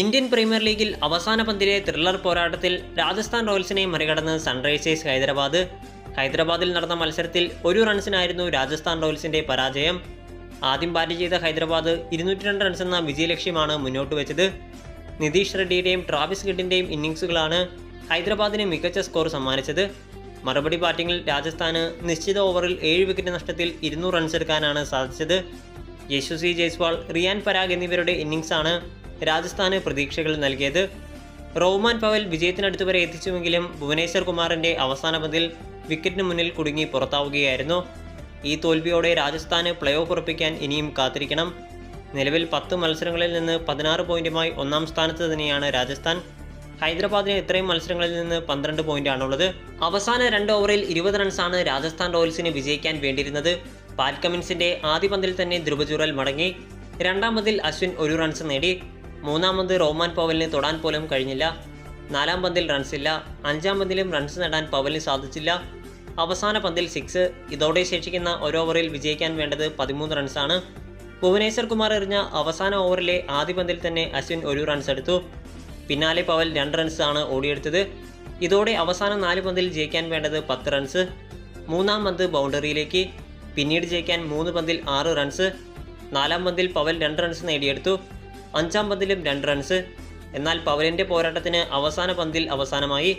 Indian premier ലീഗിൽ അവസാന പന്തിലെ thriller പോരാട്ടത്തിൽ രാജസ്ഥാൻ റോയൽസിനെ മറികടന്ന് സൺറൈസേഴ്സ് ഹൈദരാബാദ്. ഹൈദരാബാദിൽ നടന്ന മത്സരത്തിൽ ഒരു റൺസിനായിരുന്നു രാജസ്ഥാൻ റോയൽസിന്റെ പരാജയം. ആദ്യം ബാറ്റ് ചെയ്ത ഹൈദരാബാദ് ഇരുന്നൂറ്റി രണ്ട് റൺസ് എന്ന വിജയലക്ഷ്യമാണ് മുന്നോട്ട് വെച്ചത്. നിതീഷ് റെഡ്ഡിയുടെയും ട്രാവിസ് ഗിഡിന്റെയും ഇന്നിംഗ്സുകളാണ് ഹൈദരാബാദിന് മികച്ച സ്കോർ സമ്മാനിച്ചത്. മറുപടി ബാറ്റിംഗിൽ രാജസ്ഥാന് നിശ്ചിത ഓവറിൽ ഏഴ് വിക്കറ്റ് നഷ്ടത്തിൽ ഇരുന്നൂറ് റൺസ് എടുക്കാനാണ് സാധിച്ചത്. യശസ്വി ജയ്സ്വാൾ റിയാൻ പരാഗ് എന്നിവരുടെ ഇന്നിംഗ്സാണ് രാജസ്ഥാന് പ്രതീക്ഷകൾ നൽകിയത്. റോമാൻ പവൽ വിജയത്തിനടുത്ത് വരെ എത്തിച്ചുവെങ്കിലും ഭുവനേശ്വർ കുമാറിന്റെ അവസാന പന്തിൽ വിക്കറ്റിന് മുന്നിൽ കുടുങ്ങി പുറത്താവുകയായിരുന്നു. ഈ തോൽവിയോടെ രാജസ്ഥാന് പ്ലേ ഓഫ് ഉറപ്പിക്കാൻ ഇനിയും കാത്തിരിക്കണം. നിലവിൽ പത്ത് മത്സരങ്ങളിൽ നിന്ന് പതിനാറ് പോയിന്റുമായി ഒന്നാം സ്ഥാനത്ത് തന്നെയാണ് രാജസ്ഥാൻ. ഹൈദരാബാദിന് ഇത്രയും മത്സരങ്ങളിൽ നിന്ന് പന്ത്രണ്ട് പോയിന്റാണുള്ളത്. അവസാന രണ്ട് ഓവറിൽ ഇരുപത് റൺസാണ് രാജസ്ഥാൻ റോയൽസിന് വിജയിക്കാൻ വേണ്ടിയിരുന്നത്. പാറ്റ് കമിൻസിന്റെ ആദ്യ പന്തിൽ തന്നെ ധ്രുവജുറൽ മടങ്ങി. രണ്ടാം പന്തിൽ അശ്വിൻ ഒരു റൺസ് നേടി. മൂന്നാം പന്ത് റോമാൻ പവലിന് തൊടാൻ പോലും കഴിഞ്ഞില്ല. നാലാം പന്തിൽ റൺസില്ല അഞ്ചാം പന്തിലും റൺസ് നേടാൻ പവലിന് സാധിച്ചില്ല. അവസാന പന്തിൽ സിക്സ് ഇതോടെ ശേഷിക്കുന്ന ഒരു ഓവറിൽ വിജയിക്കാൻ വേണ്ടത് പതിമൂന്ന് റൺസാണ് ഭുവനേശ്വർ കുമാർ എറിഞ്ഞ അവസാന ഓവറിലെ ആദ്യ പന്തിൽ തന്നെ അശ്വിൻ ഒരു റൺസ് എടുത്തു. പിന്നാലെ പവൽ രണ്ട് റൺസാണ് ഓടിയെടുത്തത്. ഇതോടെ അവസാന നാല് പന്തിൽ ജയിക്കാൻ വേണ്ടത് പത്ത് റൺസ് മൂന്നാം പന്ത് ബൗണ്ടറിയിലേക്ക് പിന്നീട് ജയിക്കാൻ മൂന്ന് പന്തിൽ ആറ് റൺസ് നാലാം പന്തിൽ പവൽ രണ്ട് റൺസ് നേടിയെടുത്തു. അഞ്ചാം പന്തിലും രണ്ട് റൺസ് എന്നാൽ പവലിന്റെ പോരാട്ടത്തിന് അവസാന പന്തിൽ അവസാനമായി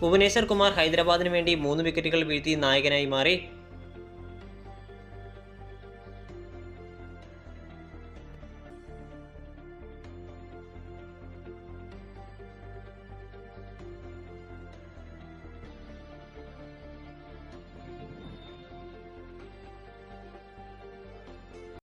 ഭുവനേശ്വർ കുമാർ ഹൈദരാബാദിന് വേണ്ടി മൂന്ന് വിക്കറ്റുകൾ വീഴ്ത്തി നായകനായി മാറി.